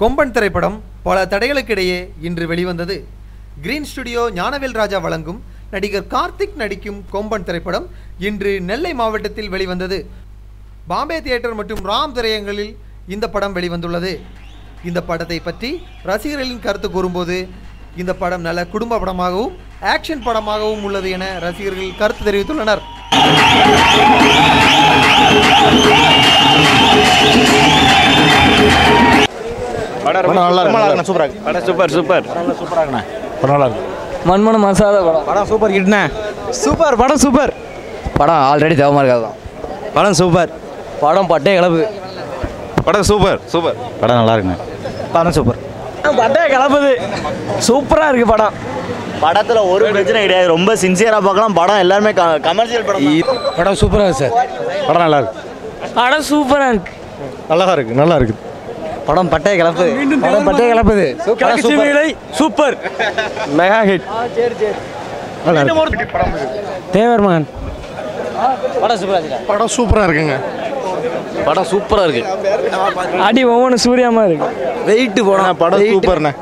கொம்பன் திரைப்படம் பல தடைகளுக்கிடையே இன்று வெளிவந்தது. கிரீன் ஸ்டுடியோ ஞானவேல் ராஜா வழங்கும் நடிகர் கார்த்திக் நடிக்கும் கொம்பன் திரைப்படம் இன்று நெல்லை மாவட்டத்தில் வெளிவந்தது. பாம்பே தியேட்டர் மற்றும் ராம் திரையங்களில் இந்த படம் வெளிவந்துள்ளது. இந்த படத்தை பற்றி ரசிகர்களின் கருத்து கூறும்போது இந்த படம் நல்ல குடும்ப படமாகவும் ஆக்ஷன் படமாகவும் உள்ளது என ரசிகர்கள் கருத்து தெரிவித்துள்ளனர். படம் நல்லா இருக்கு. சூப்பரா இருக்கு. படம் சூப்பர் சூப்பர். சூப்பரா இருக்குண்ணே. படம் நல்லா இருக்கு. மண்மன மசாலா படம். படம் சூப்பர் ஹிட்ண்ணே சூப்பர் படம் சூப்பர். படம் ஆல்ரெடி தேவமா இருக்காது படம் சூப்பர். படம் பட்டே கிளப்பு. படம் சூப்பர் சூப்பர். படம் நல்லா இருக்குண்ணே. படம் சூப்பர். பட்டே கிளப்புது. சூப்பரா இருக்கு படம். படத்துல ஒரு பிரச்சனை கிடையாது. ரொம்ப சின்சியரா பார்க்கலாம். படம் எல்லாருமே கமர்ஷியல் படம். படம் சூப்பரா இருக்கு சார். படம் நல்லா இருக்கு. படம் சூப்பரா இருக்கு. நல்லா இருக்கு நல்லா இருக்கு. படம் பட்டே கிளப்புது படம் பட்டே கிளப்புது. Super. Mega hit. Thevar Magan. படம் சூப்பரா இருக்கு படம் சூப்பரா இருக்குங்க. படம் சூப்பரா இருக்கு. அடி ஒவ்வொன்று சூர்யாமா இருக்கு. வெயிட் போனா படம் சூப்பர்ண்ணே.